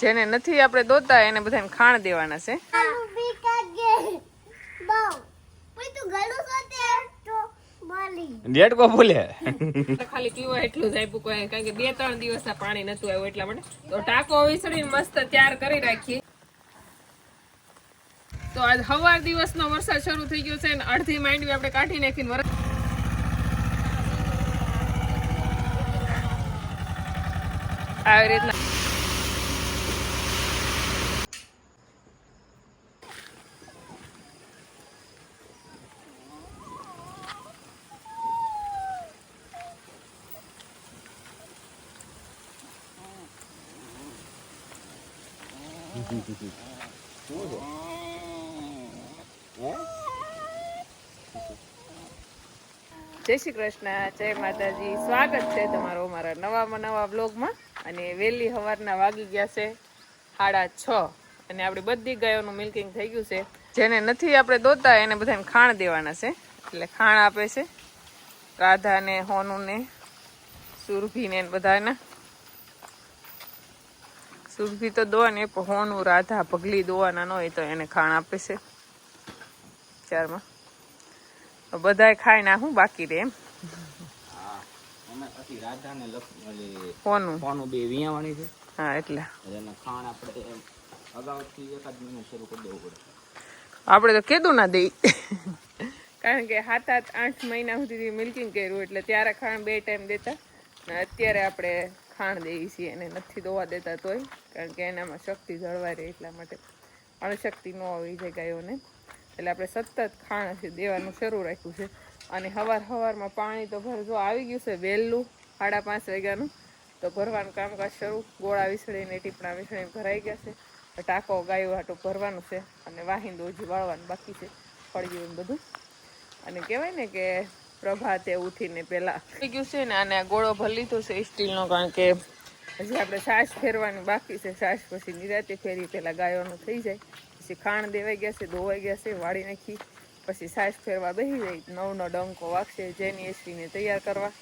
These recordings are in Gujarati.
જેને નથી આપણે દોતા એને બધાને ખાણ દેવાના છે. ડેટ કો ગે બહુ. પછી તું ગળું સોતે તો. બોલી. ખાલી પીવા એટલું જ આપ્યું કોઈ કારણ કે બે ત્રણ દિવસ ના પાણી નતું આવ્યું એટલા માટે. તો ટાકો વિસળીને મસ્ત તૈયાર કરી રાખીએ. તો આજ હવાર દિવસનો વરસાદ શરૂ થઈ ગયો છે અને અડધી માંડવી આપણે કાઢી નાખીને વરસ આવી રીતના. જય શ્રી કૃષ્ણ, જય માતાજી. સ્વાગત છે તમારો અમારા નવામાં નવા બ્લોગમાં અને વહેલી સવારના વાગી ગયા છે સાડા છ. અને આપણે બધી ગાયોનું મિલ્કિંગ થઈ ગયું છે. જેને નથી આપણે દોતા, એને બધાને ખાણ દેવાના છે. એટલે ખાણ આપે છે. રાધાને, હોનુને, સુરભીને બધાને. સુરભી તો દો પણ હોનું રાધા પગલી દોવાના ન હોય તો એને ખાણ આપે છે. ચારમાં. બધાય ના હું બાકી રે એમ? ને આપણે તો કીધું ના દઈ. કારણ કે સાત આઠ આઠ મહિના સુધી મિલ્કિંગ કર્યું એટલે ત્યારે ખાણ બે ટાઈમ દેતા. ને અત્યારે આપણે ખાણ દઈએ છીએ એને નથી દોવા દેતા તોય, કારણ કે એનામાં શક્તિ જળવાઈ રહે એટલા માટે. અણશક્તિ ન આવી જાય ગાયોને. એટલે આપણે સતત ખાણ દેવાનું શરૂ રાખ્યું છે. અને હવાર હવારમાં પાણી તો ભર જો આવી ગયું છે વહેલું, સાડા પાંચ વાગ્યાનું, તો ભરવાનું કામકાજ શરૂ. ગોળા વિસળીને, ટીપણા વિસળીને ભરાઈ ગયા છે. ટાંકો ગાયો હાટો ભરવાનું છે અને વાહિંદો હજી વાળવાનું બાકી છે, ફળિયું બધું. અને કહેવાય ને કે પ્રભાતે ઉઠીને પહેલાં થઈ ગયું છે ને અને આ ગોળો ભરી લીધો છે સ્ટીલનો કારણ કે હજી આપણે સાસ ફેરવાની બાકી છે. સાસ પછી નિરાતે ફેરી પહેલાં ગાયોનું થઈ જાય. પછી ખાણ દેવાઈ ગયા છે ધોવાઈ ગયા છે વાળી નાખી. પછી સાસ ફેરવા બેસી જાય. નવનો ડંકો વાગશે જેની એસટીને તૈયાર કરવા.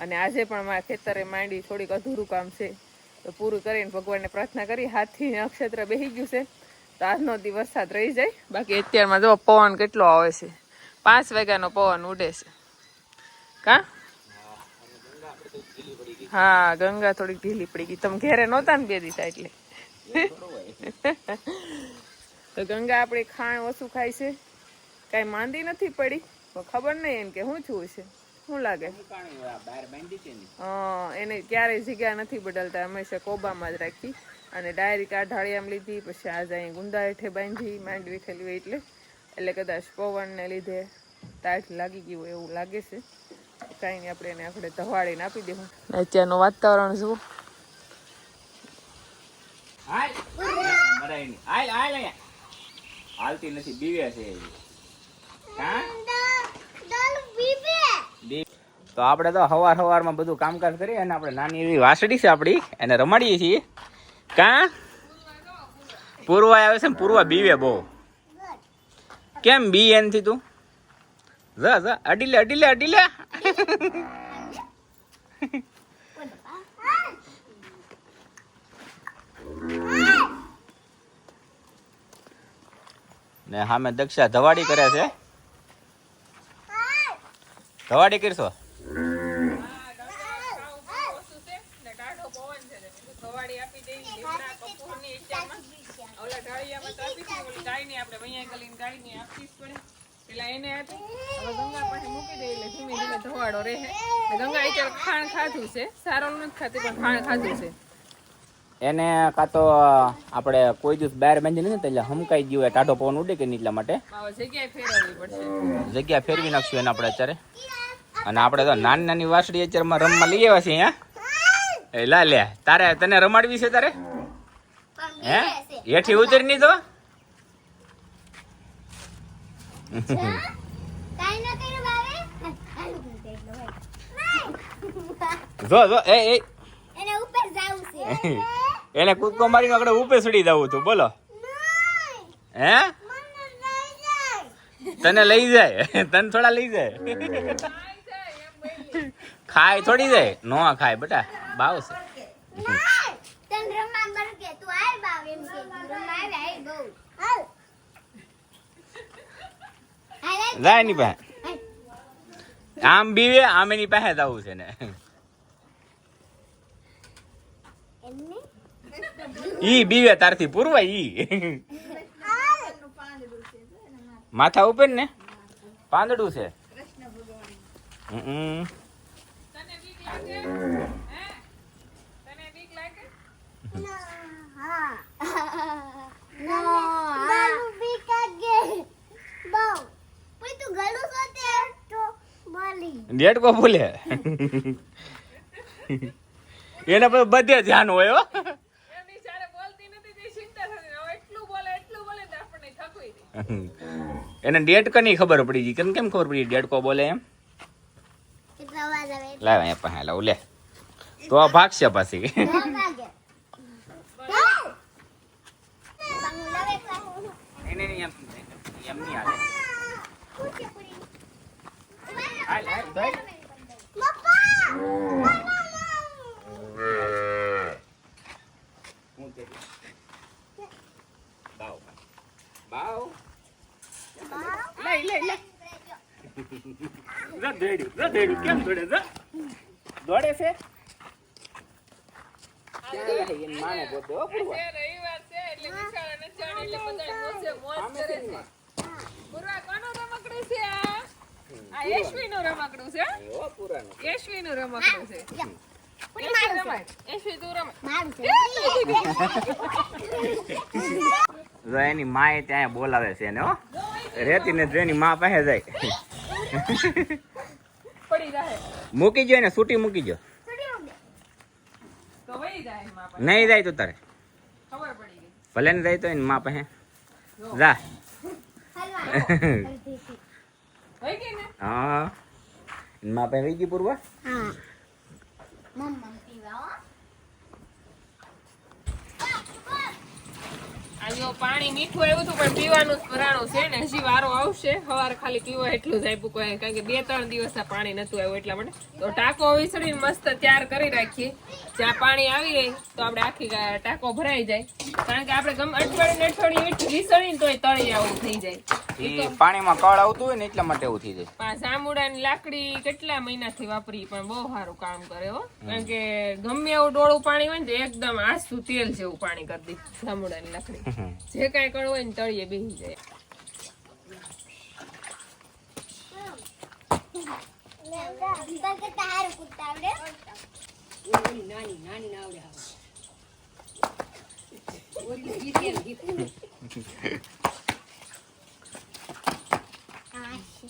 અને આજે પણ મારા ખેતરે માંડી થોડીક અધૂરું કામ છે. તો પૂરું કરીને ભગવાનને પ્રાર્થના કરી. હાથી નક્ષત્ર બેસી ગયું છે. તો આજનો દિવસ વરસાદ રહી જાય. બાકી અત્યારમાં જો પવન કેટલો આવે છે. પાંચ વાગ્યાનો પવન ઉડે છે. કા? હા ગંગા થોડીક ઢીલી પડી ગઈ. તમે ઘેરે નહોતા ને બે દીધા એટલે? તો ગંગા આપણે ખાણ ઓછું ખાય છે. કાંઈ માંદી નથી પડી. પણ ખબર નહીં એને કે શું થયું છે શું લાગે? છે એને ક્યારેય જગ્યા નથી બદલતા. હંમેશા કોબામાં જ રાખી. અને ડાયરી કાઢાળી આમ લીધી પછી આજે અહીં ગુંદા હેઠે બાંધી માંડવી હોય એટલે. એટલે કદાચ પવનને લીધે તાઠ લાગી ગયું હોય એવું લાગે છે. કાંઈ નહીં આપણે એને આપણે ધવાડીને આપી દેવું. અત્યારનું વાતાવરણ અહીંયા. હાલતી નથી બીવે છે તો આપણે તો હવાર હવારમાં બધું કામકાજ કરીએ અને આપણે નાની એવી વાસડી છે આપણી એને રમાડીએ છીએ. કા? પૂર્વા આવે છે ને પૂર્વા બીવે બહુ. કેમ બી એનથી તું? જા જા અડી લે અડી લે અડી લે ને હામે દક્ષા ધવાડી કરે છે. ધવાડી કરશો? ગંગા અત્યારે ખાણ ખાધું છે. સારું નથી ખાતી પણ ખાણ ખાધું છે. એને કાં તો આપણે કોઈ દિવસ બહાર બાંધી નથી એટલે હમકાઈ ગયું હોય ટાઢો પવન ઉડે કે નહીં એટલા માટે? જગ્યા ફેરવવી પડશે. જગ્યા ફેરવી નાખશું એને આપણે અત્યારે. અને આપણે તો નાની નાની વાસળી અત્યારમાં રમવા લઈ આવ્યા છીએ અહીંયા એ લા લે તારે તને રમાડવી છે તારે? હે? હેઠી ઉતરી નહીં તો કાઈ ન કર્યું બાવે આલુ બીબે લો જો જો એ એ. એને ઉપર જાવું છે. એને કૂદકો મારીને આપણે ઉપે સડી જવું તું બોલો. હે? તને લઈ જાય? તને થોડા લઈ જાય? ખાય થોડી જાય? નો ખાય બેટા બાવ છે. તન રમવા મર કે તું આય જાય ની પાસે. આમ બીવે આમ એની પાસે જવું છે ને. ઈ બીવે તારથી પૂરવા ઈ. માથા ઉપર ને? પાંદડું છે. હમ. તને બીક લાગે? હે? તને બીક લાગે હા નો ગળું બીકાગે બહુ પછી તું ગળું સોતે તો બોલી કો બોલે એને પણ બધે ધ્યાન હોય હો. એને ડેટ કની ખબર પડી ગઈ. કેમ કેમ ખબર પડી ડેડકો બોલે એમ? લાવ અહીંયા પાસે લાવ લે. તો આ ભાગશે પાછી નો લાગે બાંગુ લાવે કાંઈ. એને નહીં એમ એમ નહીં હાલે પૂછે પૂરી. હાલ હાલ ભાઈ પપ્પા! હું તે બાવ બાવ લઈ લઈ લઈ જા દેડ્યું જા દેડ્યું કેમ દોડે જા દોડે છે? માને ગોતે હો પૂરવા. આજે રવિવાર છે એટલે વિશાળ અને ચાણ એટલે બધાય મોજે મોજ કરે છે પૂર્વા કોનું રમકડું છે આ આ યશ્વીનું રમકડું છે રમકડું છે. એની માએ ત્યાં બોલાવે છે એને હો. રેતી ને જો એની મા પાસે જાય. મૂકી જો એને છૂટી મૂકી જો છોડી મૂક દે. તો વહી જાય એમાં નહીં જાય તો તારે. ભલે ને જાય તો એની મા પાસે. જા. હા. એની મા પાસે વહી ગઈ પૂર્વા હા મમ્મા પીવા. પાણી મીઠું આવ્યું હતું, પણ પીવાનું ભરાણું છે ને, હજી વારો આવશે. સવારે ખાલી પીવા એટલું જ આપ્યું કોઈ, કારણ કે બે ત્રણ દિવસ આ પાણી નતું આવ્યું એટલા માટે. તો ટાંકો વિસળીને મસ્ત તૈયાર કરી રાખીએ. જ્યાં પાણી આવી જાય તો આપણે આખી ટાંકો ભરાઈ જાય. કારણ કે આપણે ગમે અઠવાડિયે અઠવાડિયે વીટ- વિસરીને તોય તળી આવું થઈ જાય. એ પાણીમાં કળ આવતું હોય ને એટલા માટે એવું થઈ જાય. પણ સામુડાની લાકડી કેટલા મહિનાથી વાપરી પણ બહુ સારું કામ કરે હો. કારણ કે ગમે એવું ડોળું પાણી હોય ને તો એકદમ આસુ તેલ જેવું પાણી કરી દે સામુડાની લાકડી. જે કાંઈ કળ હોય ને તળીએ બેસી જાય. તારું કૂદતા આવડે? હા, છે.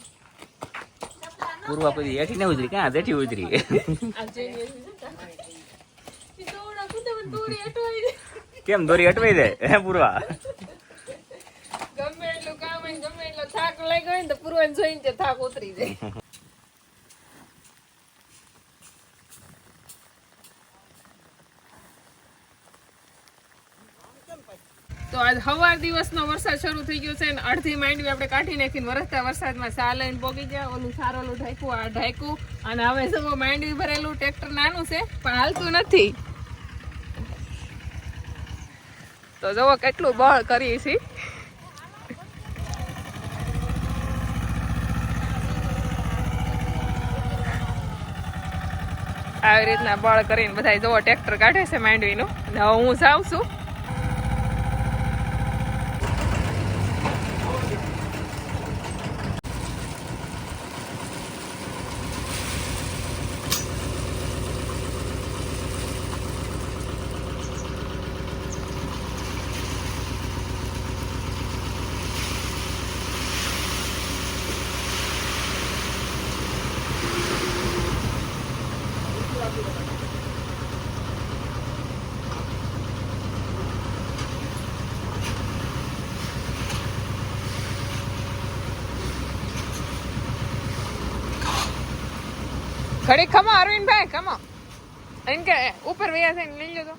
પૂર્વા પછી હેઠી ને ઉતરી, ક્યાં જેઠી ઉતરી કેમ દોરી અટવાઈ દે. હે પૂર્વા ગમે એટલું કામ ગમે એટલો થાક લાગ્યો હોય ને તો પૂર્વન જોઈને થાક ઉતરી જાય હવાર દિવસનો વરસાદ શરૂ થઈ ગયો છે ને અડધી માંડવી આપણે કાઢી નાખીને વરસતા વરસાદમાં સા લઈને પોગી ગયા. ઓલું સારોલું ઢાંક્યું આ ઢાંક્યું અને હવે જવો માંડવી ભરેલું, ટ્રેક્ટર નાનું છે, પણ હાલતું નથી. તો જુઓ કેટલું બળ કરીએ છીએ આવી રીતના બળ કરીને બધા જોવો, ટ્રેક્ટર કાઢે છે માંડવીનું. હવે હું જાઉં છું. ઘડી ખમો અરવિંદભાઈ ખમો એમ કે ઉપર વૈયા થઈને લઈ લેજો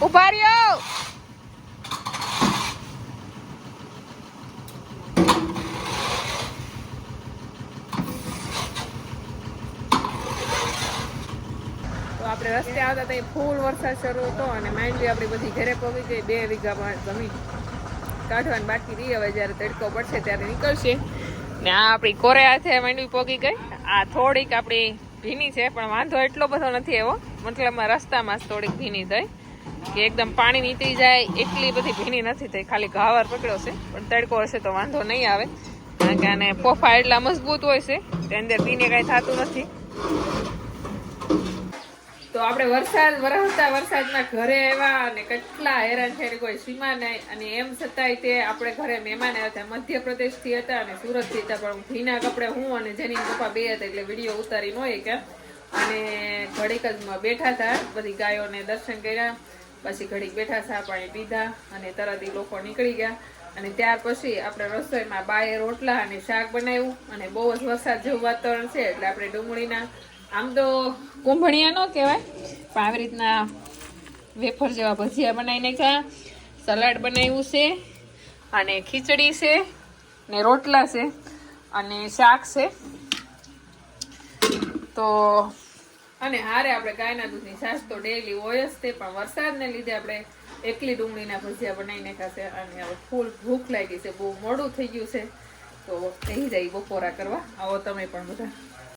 ઊભા આપણે રસ્તે આવતા ત્યાં ફૂલ વરસાદ શરૂ હતો અને માંડવી આપણી બધી ઘરે પહોંચી ગઈ, બે વીઘામાં જમીન કાઢવાની બાકી રહી. હવે જ્યારે તડકો પડશે ત્યારે નીકળશે. ને આ આપણી કોરે હાથે માંડવી પોગી ગઈ. આ થોડીક આપણી ભીની છે, પણ વાંધો એટલો બધો નથી એવો. મતલબમાં રસ્તામાં જ થોડીક ભીની થઈ. કે એકદમ પાણી નીકળી જાય, એટલી બધી ભીની નથી થઈ. ખાલી ઘાવર પકડ્યો છે, પણ તડકો હશે તો વાંધો નહીં આવે. કારણ કે આને પોફા એટલા મજબૂત હોય છે તે અંદર ભીને કાંઈ થતું નથી. તો આપણે વરસાદ, વરસતા વરસાદમાં ઘરે આવ્યા અને કેટલા હેરાન થઈને કોઈ સીમા નહીં. અને એમ છતાંય તે આપણે ઘરે મહેમાન આવ્યા હતા. મધ્યપ્રદેશથી હતા અને સુરતથી હતા. પણ ભીના કપડે હું અને જેની પપ્પા બે હતા એટલે વીડિયો ઉતારી ન હોય કે અને ઘડીક જ બેઠા હતા. બધી ગાયોને દર્શન કર્યા. પછી ઘડીક બેઠા ચા પાણી પીધા અને તરત એ લોકો નીકળી ગયા. અને ત્યાર પછી આપણે રસોઈમાં બાએ રોટલા અને શાક બનાવ્યું. અને બહુ જ વરસાદ જેવું વાતાવરણ છે. એટલે આપણે ડુંગળીના આમ તો કુંભણિયા ન કહેવાય, પણ આવી રીતના વેફર જેવા ભજીયા બનાવી નાખ્યા સલાડ બનાવ્યું છે, અને ખીચડી છે, ને રોટલા છે, અને શાક છે. તો અને હારે આપણે ગાયના દૂધની છાશ તો ડેલી હોય જ તે, પણ વરસાદને લીધે આપણે એકલી ડુંગળીના ભજીયા બનાવી નાખ્યા છે અને હવે ફૂલ ભૂખ લાગી છે, બહુ મોડું થઈ ગયું છે. તો કહી જાય બપોરા કરવા. આવો તમે પણ બધા.